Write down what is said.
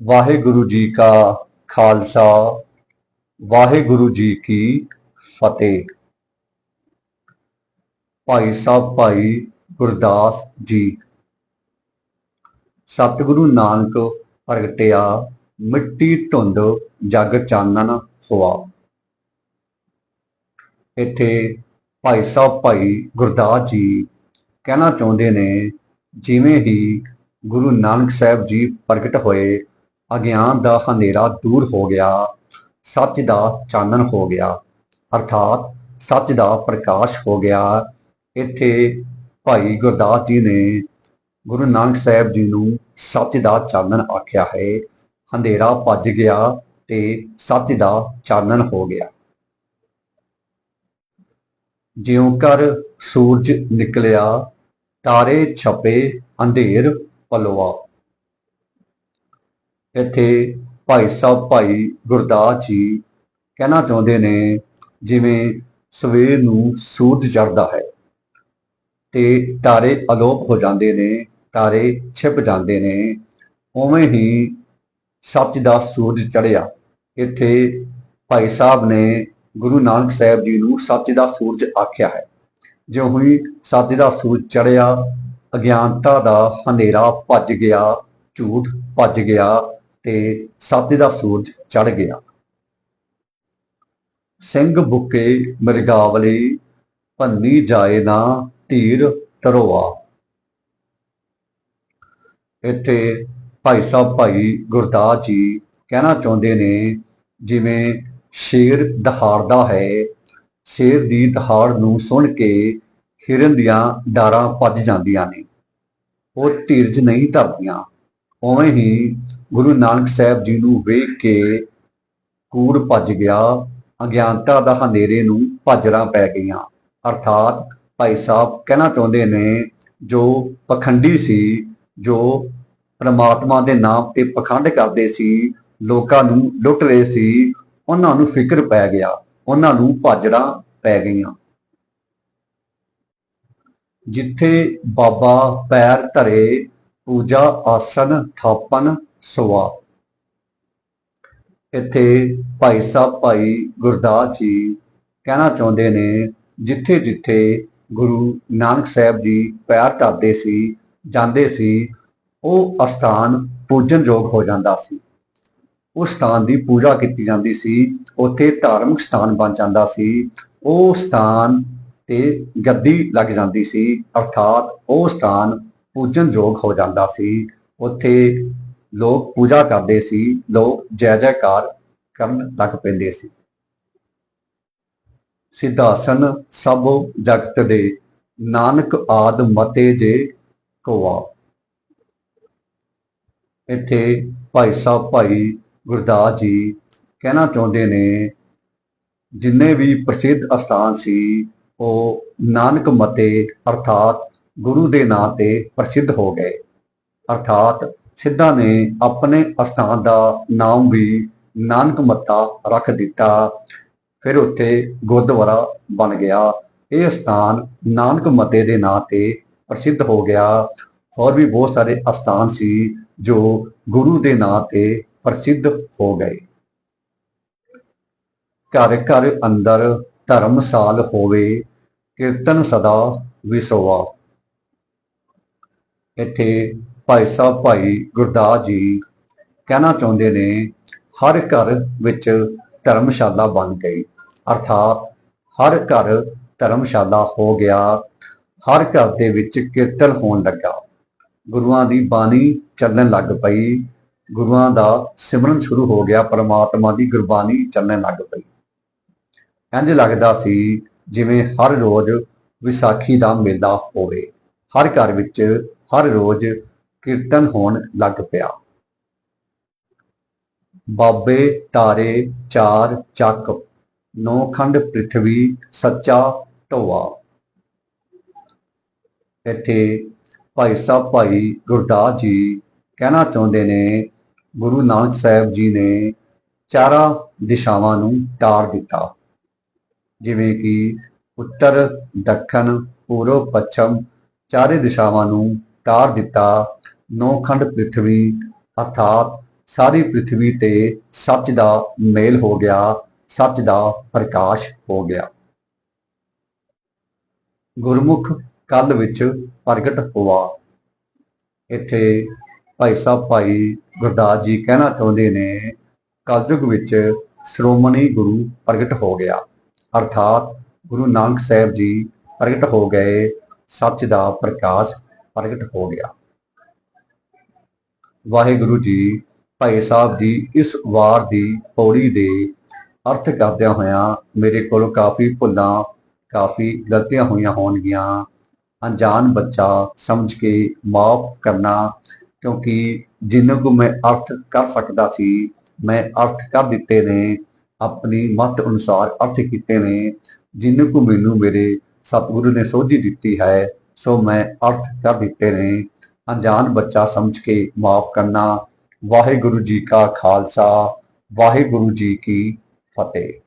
ਵਾਹਿਗੁਰੂ ਜੀ ਕਾ ਖਾਲਸਾ, ਵਾਹਿਗੁਰੂ ਜੀ ਕੀ ਫਤਿਹ। ਭਾਈ ਸਾਹਿਬ, ਭਾਈ ਗੁਰਦਾਸ ਜੀ, ਸਤਿਗੁਰੂ ਨਾਨਕ ਪ੍ਰਗਟਿਆ, ਮਿੱਟੀ ਧੁੰਦ ਜਗ ਚਾਨਣ ਹੋਆ ਇੱਥੇ ਭਾਈ ਸਾਹਿਬ, ਭਾਈ ਗੁਰਦਾਸ ਜੀ ਕਹਿਣਾ ਚਾਹੁੰਦੇ ਨੇ, ਜਿਵੇਂ ਹੀ ਗੁਰੂ ਨਾਨਕ ਸਾਹਿਬ ਜੀ ਪ੍ਰਗਟ ਹੋਏ ਅਗਿਆਨ ਦਾ ਹਨੇਰਾ ਦੂਰ ਹੋ ਗਿਆ, ਸੱਚ ਦਾ ਚਾਨਣ ਹੋ ਗਿਆ, ਅਰਥਾਤ ਸੱਚ ਦਾ ਪ੍ਰਕਾਸ਼ ਹੋ ਗਿਆ। ਇੱਥੇ ਭਾਈ ਗੁਰਦਾਸ ਜੀ ਨੇ ਗੁਰੂ ਨਾਨਕ ਸਾਹਿਬ ਜੀ ਨੂੰ ਸੱਚ ਦਾ ਚਾਨਣ ਆਖਿਆ ਹੈ। ਹਨੇਰਾ ਭੱਜ ਗਿਆ ਤੇ ਸੱਚ ਦਾ ਚਾਨਣ ਹੋ ਗਿਆ। ਜਿਉਂ ਕਰ ਸੂਰਜ ਨਿਕਲਿਆ, ਤਾਰੇ ਛਪੇ, ਅੰਧੇਰ ਪਲਵਾ ਇੱਥੇ ਭਾਈ ਸਾਹਿਬ ਭਾਈ ਗੁਰਦਾਸ ਜੀ ਕਹਿਣਾ ਚਾਹੁੰਦੇ ਨੇ, ਜਿਵੇਂ ਸਵੇਰ ਨੂੰ ਸੂਰਜ ਚੜ੍ਹਦਾ ਹੈ ਤੇ ਤਾਰੇ ਅਲੋਪ ਹੋ ਜਾਂਦੇ ਨੇ, ਤਾਰੇ ਛਿਪ ਜਾਂਦੇ ਨੇ, ਉਵੇਂ ਹੀ ਸੱਚ ਦਾ ਸੂਰਜ ਚੜ੍ਹਿਆ। ਇੱਥੇ ਭਾਈ ਸਾਹਿਬ ਨੇ ਗੁਰੂ ਨਾਨਕ ਸਾਹਿਬ ਜੀ ਨੂੰ ਸੱਚ ਦਾ ਸੂਰਜ ਆਖਿਆ ਹੈ। ਜਿਉਂ ਹੀ ਸੱਚ ਦਾ ਸੂਰਜ ਚੜ੍ਹਿਆ, ਅਗਿਆਨਤਾ ਦਾ ਹਨੇਰਾ ਭੱਜ ਗਿਆ, ਝੂਠ ਭੱਜ ਗਿਆ ਤੇ ਸੱਚ ਦਾ ਸੂਰਜ ਚੜ ਗਿਆ। ਸਿੰਘ ਬੁੱਕੇ ਮਰਗਾਵਲੀ, ਭੰਨੀ ਜਾਏ ਨਾ ਧੀਰ ਤਰੋਆ ਇੱਥੇ ਭਾਈ ਸਾਹਿਬ ਭਾਈ ਗੁਰਦਾਸ ਜੀ ਕਹਿਣਾ ਚਾਹੁੰਦੇ ਨੇ, ਜਿਵੇਂ ਸ਼ੇਰ ਦਹਾੜਦਾ ਹੈ, ਸ਼ੇਰ ਦੀ ਦਹਾੜ ਨੂੰ ਸੁਣ ਕੇ ਹਿਰਨ ਦੀਆਂ ਡਾਰਾਂ ਭੱਜ ਜਾਂਦੀਆਂ ਨੇ। ਉਹ ਧੀਰਜ ਨਹੀਂ ਧਰਦੀਆਂ। ਉਵੇਂ ਹੀ ਗੁਰੂ ਨਾਨਕ ਸਾਹਿਬ ਜੀ ਨੂੰ ਵੇਖ ਕੇ ਕੂੜ ਭੱਜ ਗਿਆ, ਅਗਿਆਨਤਾ ਦਾ ਹਨੇਰੇ ਨੂੰ ਭਾਜੜਾਂ ਪੈ ਗਈਆਂ। ਅਰਥਾਤ ਭਾਈ ਸਾਹਿਬ ਕਹਿਣਾ ਚਾਹੁੰਦੇ ਨੇ, ਜੋ ਪਖੰਡੀ ਸੀ, ਜੋ ਪ੍ਰਮਾਤਮਾ ਦੇ ਨਾਮ ਤੇ ਪਖੰਡ ਕਰਦੇ ਸੀ, ਲੋਕਾਂ ਨੂੰ ਲੁੱਟ ਰਹੇ ਸੀ, ਉਹਨਾਂ ਨੂੰ ਫਿਕਰ ਪੈ ਗਿਆ, ਉਹਨਾਂ ਨੂੰ ਭਾਜੜਾਂ ਪੈ ਗਈਆਂ। ਜਿੱਥੇ ਬਾਬਾ ਪੈਰ ਧਰੇ ਪੂਜਾ, ਆਸਨ, ਥਾਪਨ, ਸੁਆ। ਇੱਥੇ ਭਾਈ ਸਾਹਿਬ, ਭਾਈ ਗੁਰਦਾਸ ਜੀ ਕਹਿਣਾ ਚਾਹੁੰਦੇ ਨੇ ਜਿੱਥੇ ਜਿੱਥੇ ਗੁਰੂ ਨਾਨਕ ਸਾਹਿਬ ਜੀ ਪੈਰ ਧਰਦੇ ਸੀ, ਜਾਂਦੇ ਸੀ, ਉਹ ਅਸਥਾਨ ਪੂਜਨਯੋਗ ਹੋ ਜਾਂਦਾ ਸੀ। ਉਸ ਸਥਾਨ ਦੀ ਪੂਜਾ ਕੀਤੀ ਜਾਂਦੀ ਸੀ, ਉੱਥੇ ਧਾਰਮਿਕ ਸਥਾਨ ਬਣ ਜਾਂਦਾ ਸੀ। ਉਹ ਸਥਾਨ ਤੇ ਗੱਦੀ ਲੱਗ ਜਾਂਦੀ ਸੀ, ਅਰਥਾਤ ਉਹ ਸਥਾਨ ਪੂਜਨਯੋਗ ਹੋ ਜਾਂਦਾ ਸੀ। ਉੱਥੇ ਲੋਕ ਪੂਜਾ ਕਰਦੇ ਸੀ। ਲੋਕ ਜੈ ਜੈਕਾਰ ਕਰਨ ਲੱਗ ਪੈਂਦੇ ਸੀ। ਸਿਧਾਸਨ ਸਭ ਜਗਤ ਦੇ। ਨਾਨਕ ਆਦ ਮਤੇ ਜੇ ਕੋਆ। ਇੱਥੇ ਭਾਈ ਸਾਹਿਬ, ਭਾਈ ਗੁਰਦਾਸ ਜੀ ਕਹਿਣਾ ਚਾਹੁੰਦੇ ਨੇ, ਜਿੰਨੇ ਵੀ ਪ੍ਰਸਿੱਧ ਅਸਥਾਨ ਸੀ, ਉਹ ਨਾਨਕ ਮਤੇ ਅਰਥਾਤ ਗੁਰੂ ਦੇ ਨਾਂ ਤੇ ਪ੍ਰਸਿੱਧ ਹੋ ਗਏ। ਅਰਥਾਤ ਸਿੱਧਾ ਨੇ ਆਪਣੇ ਅਸਥਾਨ ਦਾ ਨਾਮ ਵੀ ਨਾਨਕ ਮੱਤਾ ਰੱਖ ਦਿੱਤਾ। ਫਿਰ ਉੱਥੇ ਗੁਰਦੁਆਰਾ ਬਣ ਗਿਆ। ਇਹ ਸਥਾਨ ਨਾਨਕ ਮਤੇ ਦੇ ਨਾਂ ਤੇ ਪ੍ਰਸਿੱਧ ਹੋ ਗਿਆ। ਹੋਰ ਵੀ ਬਹੁਤ ਸਾਰੇ ਅਸਥਾਨ ਸੀ ਜੋ ਗੁਰੂ ਦੇ ਨਾਂ ਤੇ ਪ੍ਰਸਿੱਧ ਹੋ ਗਏ। ਘਰ ਘਰ ਅੰਦਰ ਧਰਮਸਾਲ ਹੋਵੇ, ਕੀਰਤਨ ਸਦਾ ਵਿਸੋਵਾ ਇੱਥੇ ਭਾਈ ਸਾਹਿਬ ਭਾਈ ਗੁਰਦਾਸ ਜੀ ਕਹਿਣਾ ਚਾਹੁੰਦੇ ਨੇ, ਹਰ ਘਰ ਵਿੱਚ ਧਰਮਸ਼ਾਲਾ ਬਣ ਗਈ। ਅਰਥਾਤ ਹਰ ਘਰ ਧਰਮਸ਼ਾਲਾ ਹੋ ਗਿਆ, ਹਰ ਘਰ ਦੇ ਵਿੱਚ ਕੀਰਤਨ ਹੋਣ ਲੱਗਾ। ਗੁਰੂਆਂ ਦੀ ਬਾਣੀ ਚੱਲਣ ਲੱਗ ਪਈ, ਗੁਰੂਆਂ ਦਾ ਸਿਮਰਨ ਸ਼ੁਰੂ ਹੋ ਗਿਆ, ਪਰਮਾਤਮਾ ਦੀ ਗੁਰਬਾਣੀ ਚੱਲਣ ਲੱਗ ਪਈ। ਇੰਜ ਲੱਗਦਾ ਸੀ ਜਿਵੇਂ ਹਰ ਰੋਜ਼ ਵਿਸਾਖੀ ਦਾ ਮੇਲਾ ਹੋਵੇ। ਹਰ ਘਰ ਵਿੱਚ ਹਰ ਰੋਜ਼ ਕੀਰਤਨ ਹੋਣ ਲੱਗ ਪਿਆ। ਬਾਬੇ ਤਾਰੇ ਚਾਰ ਚੱਕ, ਨੌ ਖੰਡ ਪ੍ਰithvi ਸੱਚਾ ਢੋਆ। ਇੱਥੇ ਭਾਈ ਸਾਹਿਬ, ਭਾਈ ਗੁਰਦਾਸ ਜੀ ਕਹਿਣਾ ਚਾਹੁੰਦੇ ਨੇ, ਗੁਰੂ ਨਾਨਕ ਸਾਹਿਬ ਜੀ ਨੇ ਚਾਰਾਂ ਦਿਸ਼ਾਵਾਂ ਨੂੰ ਤਾਰ ਦਿੱਤਾ। ਜਿਵੇਂ ਕਿ ਉੱਤਰ, ਦੱਖਣ, ਪੂਰਬ, ਪੱਛਮ ਚਾਰੇ ਦਿਸ਼ਾਵਾਂ ਨੂੰ ਤਾਰ ਦਿੱਤਾ। ਨੌਖੰਡ ਪ੍ਰithvi ਅਰਥਾਤ ਸਾਰੀ ਪ੍ਰithvi ਤੇ ਸੱਚ ਦਾ ਮੇਲ ਹੋ ਗਿਆ, ਸੱਚ ਦਾ ਪ੍ਰਕਾਸ਼ ਹੋ ਗਿਆ। ਗੁਰਮੁਖ ਕੱਲ ਵਿੱਚ ਪ੍ਰਗਟ ਹੋਆ। ਇੱਥੇ ਭਾਈ ਸਾਹਿਬ, ਭਾਈ ਗੁਰਦਾਸ ਜੀ ਕਹਿਣਾ ਚਾਹੁੰਦੇ ਨੇ, ਕਲਯੁਗ ਵਿੱਚ ਸ਼੍ਰੋਮਣੀ ਗੁਰੂ ਪ੍ਰਗਟ ਹੋ ਗਿਆ। ਅਰਥਾਤ ਗੁਰੂ ਨਾਨਕ ਸਾਹਿਬ ਜੀ ਪ੍ਰਗਟ ਹੋ ਗਏ, ਸੱਚ ਦਾ ਪ੍ਰਕਾਸ਼ ਪ੍ਰਗਟ ਹੋ ਗਿਆ। ਵਾਹਿਗੁਰੂ ਜੀ, ਭਾਈ ਸਾਹਿਬ ਦੀ ਇਸ ਵਾਰ ਦੀ ਪੌੜੀ ਦੇ ਅਰਥ ਕਰਦਿਆਂ ਹੋਇਆਂ ਮੇਰੇ ਕੋਲ ਕਾਫੀ ਭੁੱਲਾਂ, ਕਾਫੀ ਗਲਤੀਆਂ ਹੋਈਆਂ ਹੋਣਗੀਆਂ। ਅਣਜਾਣ ਬੱਚਾ ਸਮਝ ਕੇ ਮਾਫ ਕਰਨਾ, ਕਿਉਂਕਿ ਜਿੰਨਾ ਕੁ ਮੈਂ ਅਰਥ ਕਰ ਸਕਦਾ ਸੀ, ਮੈਂ ਅਰਥ ਕਰ ਦਿੱਤੇ ਨੇ, ਆਪਣੀ ਮਤ ਅਨੁਸਾਰ ਅਰਥ ਕੀਤੇ ਨੇ, ਜਿੰਨਾ ਕੁ ਮੈਨੂੰ ਮੇਰੇ ਸਤਿਗੁਰੂ ਨੇ ਸੋਝੀ ਦਿੱਤੀ ਹੈ ਸੋ ਮੈਂ ਅਰਥ ਕਰ ਦਿੱਤੇ ਨੇ। ਅਣਜਾਣ ਬੱਚਾ ਸਮਝ ਕੇ ਮਾਫ ਕਰਨਾ। ਵਾਹਿਗੁਰੂ ਜੀ ਕਾ ਖਾਲਸਾ। ਵਾਹਿਗੁਰੂ ਜੀ ਕੀ ਫਤਿਹ।